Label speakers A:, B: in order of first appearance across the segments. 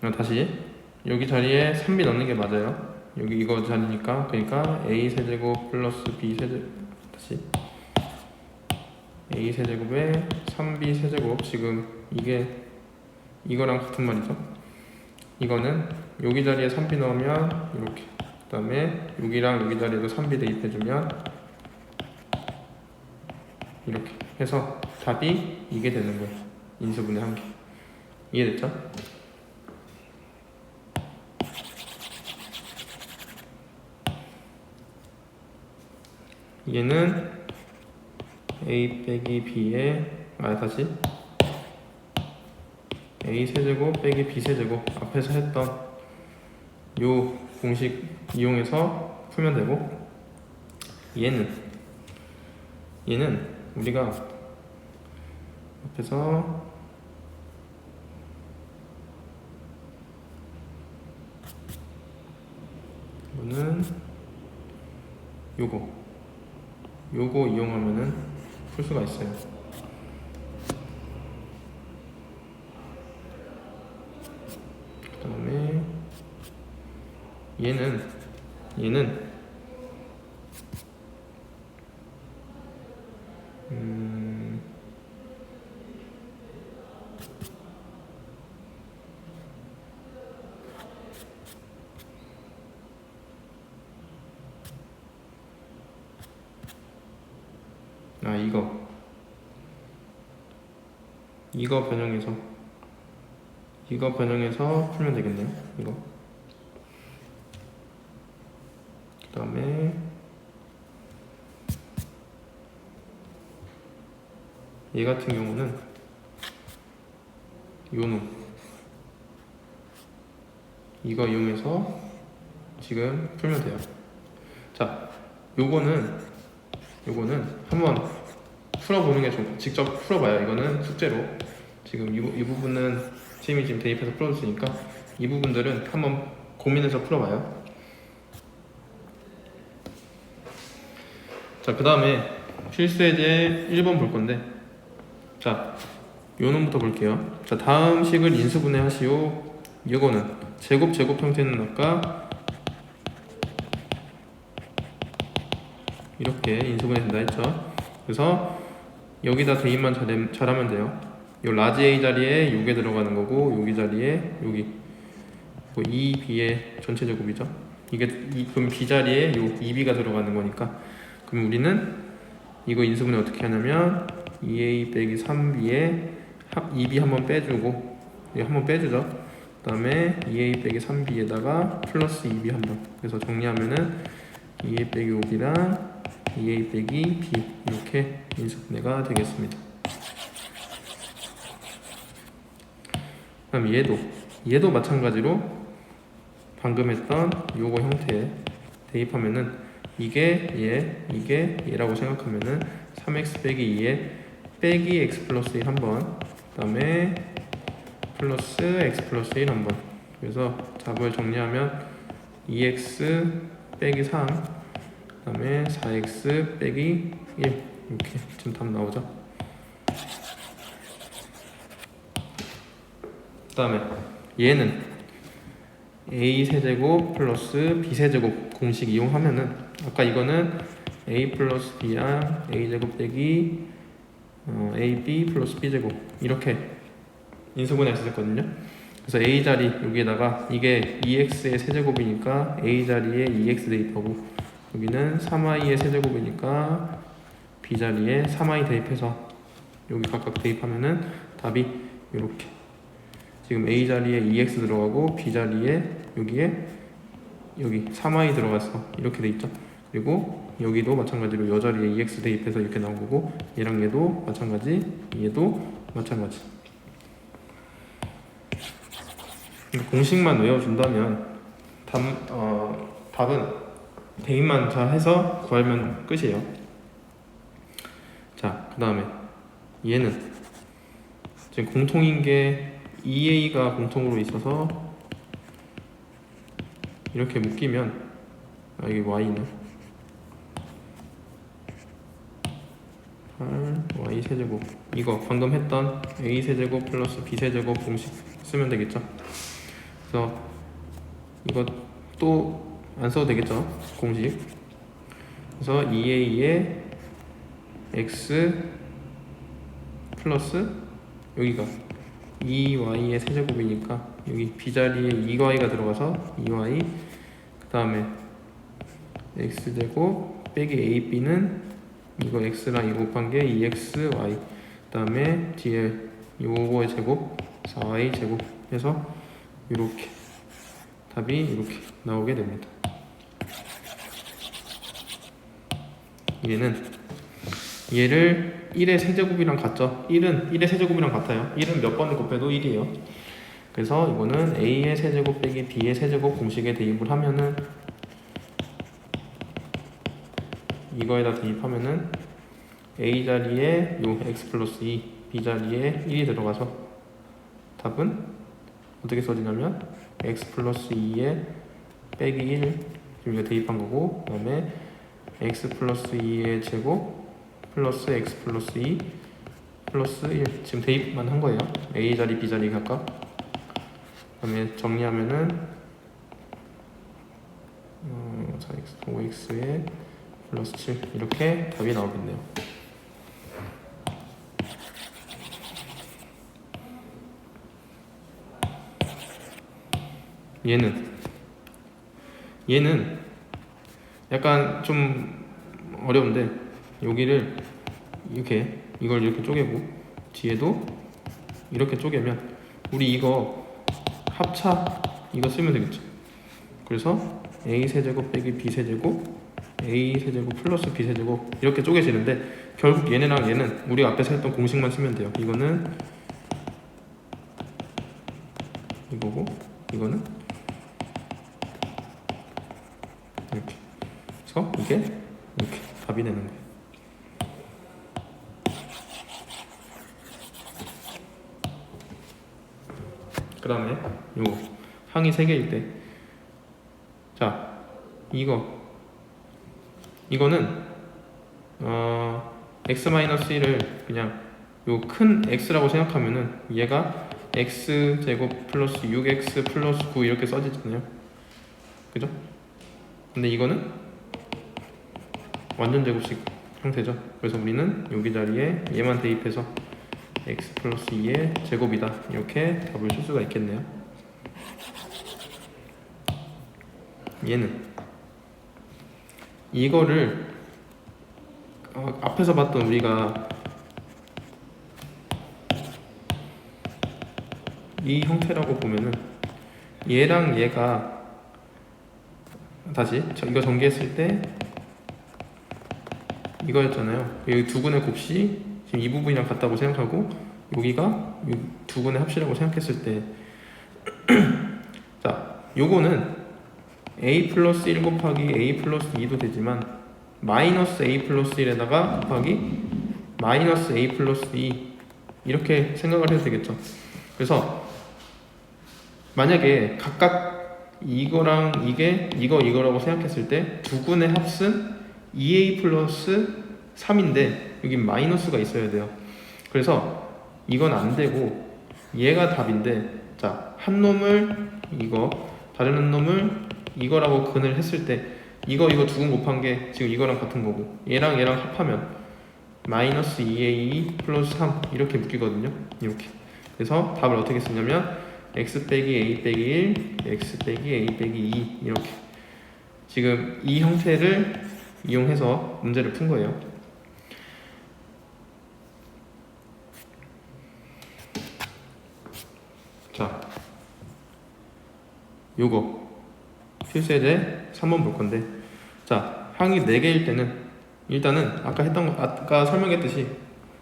A: 그럼 다시 여기 자리에 3b 넣는 게 맞아요. 여기 이거 자리니까 그러니까 a 세제곱 플러스 b 세제곱 다시 a 세제곱에 3b 세제곱 지금 이게 이거랑 같은 말이죠. 이거는 여기 자리에 3b 넣으면 이렇게 그 다음에 여기랑 여기 자리에도 3b 대입해주면 이렇게 해서 답이 이게 되는 거예요. 인수분해 한 개. 이해됐죠? 얘는 a 빼기 b의 아 다시. A 세제곱 빼기 b 세제곱 앞에서 했던 요 공식 이용해서 풀면 되고 얘는 얘는 우리가 앞에서 이거는 요거 요거 이용하면은 풀 수가 있어요. 그 다음에 얘는 얘는 음 아 이거 이거 변형해서 이거 변형해서 풀면 되겠네요 이거. 그 다음에 얘 같은 경우는 요놈. 이거 이용해서 지금 풀면 돼요. 자 요거는 요거는 한번 풀어보는 게 좋고 직접 풀어봐요. 이거는 숙제로 지금 이, 부- 이 부분은 쌤이 지금 대입해서 풀어줬으니까 이 부분들은 한번 고민해서 풀어봐요. 자, 그 다음에 필수예제 1번 볼 건데 자, 요 놈부터 볼게요. 자, 다음 식을 인수분해 하시오. 이거는 제곱 제곱 형태는 아까 이렇게 인수분해 된다 했죠. 그래서 여기다 대입만 잘, 잘하면 돼요. 요 라지 A 자리에 요게 들어가는 거고 여기 자리에 여기 뭐 2B의 전체 제곱이죠. 이게 이, 그럼 B 자리에 요 2B가 들어가는 거니까 그럼 우리는 이거 인수분해 어떻게 하냐면 2A 빼기 3B에 2B 한번 빼주고 이거 한번 빼주죠. 그 다음에 2A 빼기 3B에다가 플러스 2B 한번 그래서 정리하면은 2A 빼기 5B랑 2A 빼기 B 이렇게 인수분해가 되겠습니다. 그럼 얘도 얘도 마찬가지로 방금 했던 요거 형태에 대입하면은 이게 얘 이게 얘라고 생각하면은 3x 빼기 2에 빼기 x 플러스 1 한번 그 다음에 플러스 x 플러스 1 한번 그래서 답을 정리하면 2x 빼기 3 그 다음에 4x 빼기 1 이렇게 지금 답 나오죠. 그 다음에 얘는 a 세제곱 플러스 b 세제곱 공식 이용하면은 아까 이거는 a 플러스 b랑 a 제곱 빼기 어, ab 플러스 b 제곱 이렇게 인수분해 했었거든요. 그래서 a 자리 여기에다가 이게 2x의 세제곱이니까 a 자리에 2x 대입하고 여기는 3i의 세제곱이니까 b 자리에 3i 대입해서 여기 각각 대입하면은 답이 이렇게 지금 a 자리에 2x 들어가고 b 자리에 여기에 여기 3i 들어가서 이렇게 돼 있죠. 그리고 여기도 마찬가지로 여 자리에 2x 대입해서 이렇게 나온 거고 얘랑 얘도 마찬가지, 얘도 마찬가지. 공식만 외워준다면 답, 어, 답은 대입만 잘 해서 구하면 끝이에요. 자, 그 다음에 얘는 지금 공통인 게 2a가 공통으로 있어서 이렇게 묶이면 아 이게 y네 8 y 세제곱 이거 방금 했던 a 세제곱 플러스 b 세제곱 공식 쓰면 되겠죠 그래서 이거 또 안 써도 되겠죠? 공식. 그래서 2a의 x 플러스 여기가 2y의 세제곱이니까 여기 b자리에 2y가 들어가서 2y 그 다음에 x제곱 빼기 ab는 이거 x랑 이거 곱한 게 2xy 그 다음에 뒤에 요거의 제곱 4y 제곱 해서 이렇게. 답이 이렇게 나오게 됩니다. 얘는 얘를 1의 세제곱이랑 같죠? 1은 1의 세제곱이랑 같아요. 1은 몇 번을 곱해도 1이에요. 그래서 이거는 a의 세제곱 빼기 b의 세제곱 공식에 대입을 하면은 이거에다 대입하면은 a 자리에 요 x 플러스 2, b 자리에 1이 들어가서 답은 어떻게 써지냐면 x 플러스 2에 빼기 1 지금 이거 대입한 거고 그 다음에 x 플러스 2의 제곱 플러스 x 플러스 2 플러스 1 지금 대입만 한 거예요. A 자리 b 자리 각각. 그 다음에 정리하면은 어, 4x 5x에 플러스 7 이렇게 답이 나오겠네요. 얘는 얘는 약간 좀 어려운데 여기를 이렇게 이걸 이렇게 쪼개고 뒤에도 이렇게 쪼개면 우리 이거 합차 이거 쓰면 되겠죠. 그래서 a 세제곱 빼기 b 세제곱 a 세제곱 플러스 b 세제곱 이렇게 쪼개지는데 결국 얘네랑 얘는 우리 앞에서 했던 공식만 쓰면 돼요. 이거는 이거고 이거는 이렇게 그래서 이게? 이렇게 답이 되는 거예요. 그 다음에 요 항이 3개일 때. 자, 이거. 이거는 어, x-1을 그냥 요 큰 x라고 생각하면은 얘가 x 제곱 플러스 6x 플러스 9 이렇게 써지잖아요. 그죠? 근데 이거는 완전 제곱식 형태죠. 그래서 우리는 여기 자리에 얘만 대입해서 x 플러스 2의 제곱이다. 이렇게 답을 쓸 수가 있겠네요. 얘는 이거를 어, 앞에서 봤던 우리가 이 형태라고 보면은 얘랑 얘가 다시 저 이거 전개했을 때 이거였잖아요. 여기 두 군의 곱이 지금 이 부분이랑 같다고 생각하고 여기가 이두 군의 합이라고 생각했을 때 자, 요거는 a 플러스 1 곱하기 a 플러스 2도 되지만 마이너스 a 플러스 1에다가 곱하기 마이너스 a 플러스 2 이렇게 생각을 해도 되겠죠. 그래서 만약에 각각 이거랑 이게 이거 이거라고 생각했을 때 두 군의 합은 2a 플러스 3인데 여기 마이너스가 있어야 돼요. 그래서 이건 안 되고 얘가 답인데 자 한 놈을 이거 다른 한 놈을 이거라고 근을 했을 때 이거 이거 두군 곱한 게 지금 이거랑 같은 거고 얘랑 얘랑 합하면 마이너스 2a 플러스 3 이렇게 묶이거든요. 이렇게 그래서 답을 어떻게 쓰냐면 x 빼기 a 빼기 1 x 빼기 a 빼기 2 이렇게 지금 이 형태를 이용해서 문제를 푼 거예요. 자, 요거 필수예제 3번 볼 건데, 자 항이 4개일 때는 일단은 아까 했던 거, 아까 설명했듯이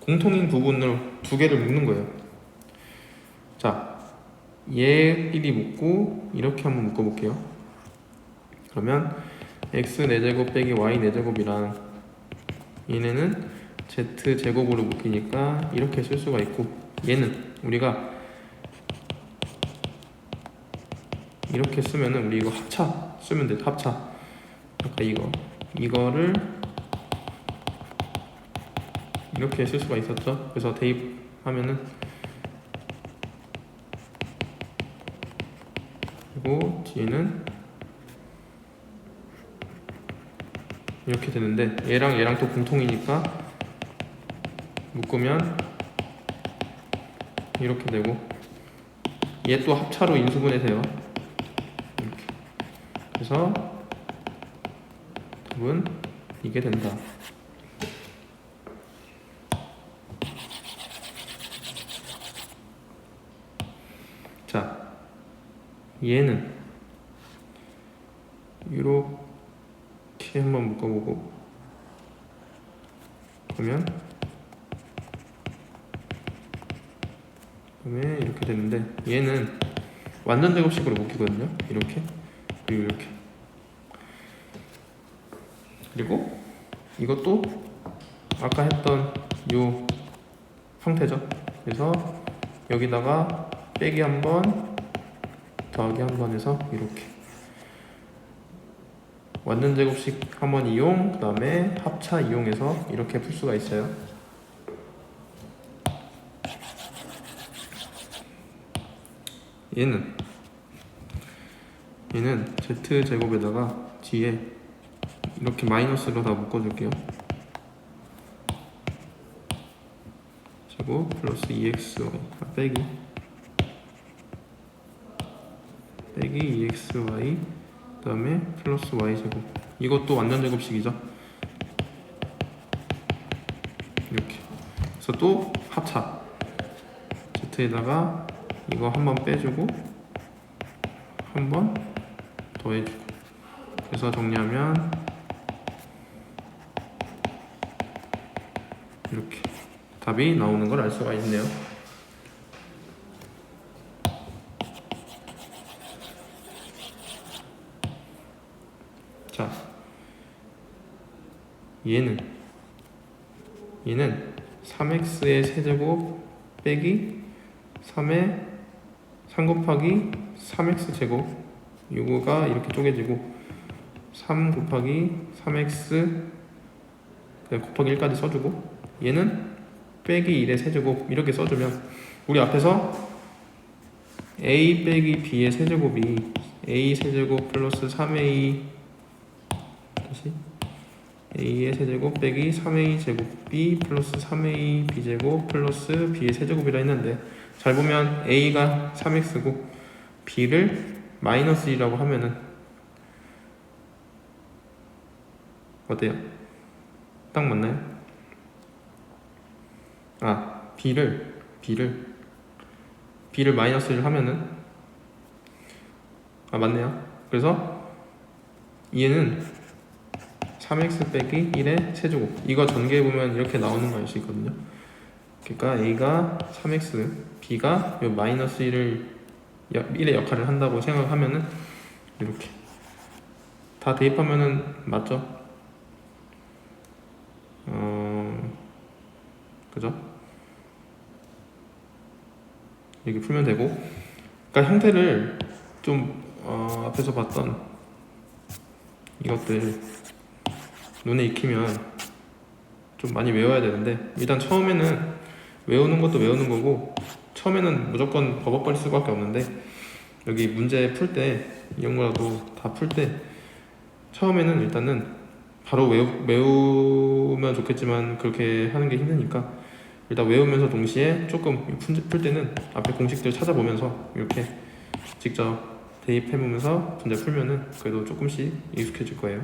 A: 공통인 부분으로 두 개를 묶는 거예요. 자, 얘끼리 묶고 이렇게 한번 묶어 볼게요. 그러면 x 4제곱 빼기 y 4제곱이랑 얘네는 z 제곱으로 묶이니까 이렇게 쓸 수가 있고 얘는 우리가 이렇게 쓰면은 우리 이거 합차 쓰면 돼 합차. 아까 이거. 이거를 이렇게 쓸 수가 있었죠? 그래서 대입하면은 그리고 뒤에는 이렇게 되는데 얘랑 얘랑 또 공통이니까 묶으면 이렇게 되고 얘 또 합차로 인수분해 돼요. 이렇게. 그래서 답은 이게 된다. 자 얘는 이렇게 한번 묶어보고. 그러면? 그다음에 이렇게 되는데 얘는 완전 제곱식으로 묶이거든요. 이렇게 그리고 이렇게. 그리고 이것도 아까 했던 요 형태죠. 그래서 여기다가 빼기 한번 더하기 한번 해서 이렇게 완전 제곱식 한번 이용 그 다음에 합차 이용해서 이렇게 풀 수가 있어요. 얘는 얘는 z 제곱에다가 뒤에 이렇게 마이너스로 다 묶어줄게요. 제곱 플러스 2xy 아, 빼기. 빼기 2xy 그 다음에 플러스 y 제곱. 이것도 완전 제곱식이죠? 이렇게. 그래서 또 합차. z에다가 이거 한 번 빼주고 한 번 더해주고. 그래서 정리하면 이렇게 답이 나오는 걸 알 수가 있네요 자 얘는 얘는 3x의 세제곱 빼기 3의 3 곱하기 3x 제곱. 이거가 이렇게 쪼개지고 3 곱하기 3x 그냥 곱하기 1까지 써주고 얘는 빼기 1의 세제곱 이렇게 써주면 우리 앞에서 a 빼기 b의 세제곱이 a 세제곱 플러스 3a 다시 a의 세제곱 빼기 3a 제곱 b 플러스 3a b 제곱 플러스 b의 세제곱이라 했는데 잘 보면 a가 3x고 b를 마이너스 2라고 하면은 어때요? 딱 맞나요? 아 b를 b를 b를 마이너스 1 하면은 아 맞네요. 그래서 얘는 3x 빼기 1의 세제곱 이거 전개해 보면 이렇게 나오는 거 알 수 있거든요. 그러니까 a가 3x, b가 요 마이너스 1을 1의 역할을 한다고 생각하면은 이렇게 다 대입하면은 맞죠? 어 그죠? 이렇게 풀면 되고 그러니까 형태를 좀 어, 앞에서 봤던 이것들 눈에 익히면 좀 많이 외워야 되는데 일단 처음에는 외우는 것도 외우는 거고 처음에는 무조건 버벅거릴 수밖에 없는데 여기 문제 풀 때 이런 거라도 다 풀 때 처음에는 일단은 바로 외우, 외우면 좋겠지만 그렇게 하는 게 힘드니까 일단 외우면서 동시에 조금 풀 때는 앞에 공식들 찾아보면서 이렇게 직접 대입해보면서 문제 풀면은 그래도 조금씩 익숙해질 거예요.